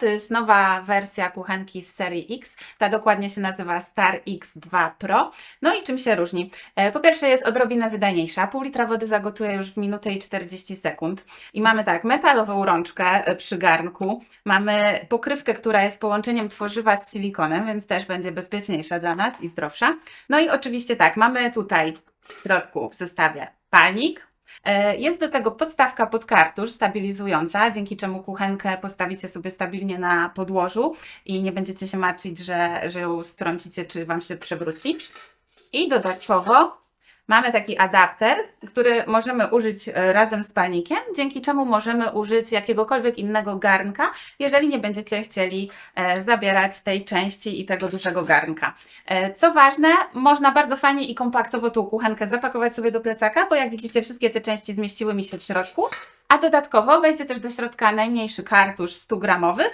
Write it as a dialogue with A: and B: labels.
A: To jest nowa wersja kuchenki z serii X. Ta dokładnie się nazywa Star X2 Pro. No i czym się różni? E, Po pierwsze jest odrobinę wydajniejsza. Pół litra wody zagotuje już w minutę i 40 sekund. I mamy tak, metalową rączkę e, przy garnku. Mamy pokrywkę, która jest połączeniem tworzywa z silikonem, więc też będzie bezpieczniejsza dla nas i zdrowsza. No i oczywiście tak, mamy tutaj w środku w zestawie palnik. E, Jest do tego podstawka pod kartusz stabilizująca, dzięki czemu kuchenkę postawicie sobie stabilnie na podłożu i nie będziecie się martwić, że, że ją strącicie czy Wam się przewróci. I dodatkowo mamy taki adapter, który możemy użyć e, razem z palnikiem, dzięki czemu możemy użyć jakiegokolwiek innego garnka, jeżeli nie będziecie chcieli e, zabierać tej części i tego dużego garnka. E, Co ważne, można bardzo fajnie i kompaktowo tą kuchenkę zapakować sobie do plecaka, bo jak widzicie, wszystkie te części zmieściły mi się w środku. A dodatkowo wejdzie też do środka najmniejszy kartusz 100 gramowy,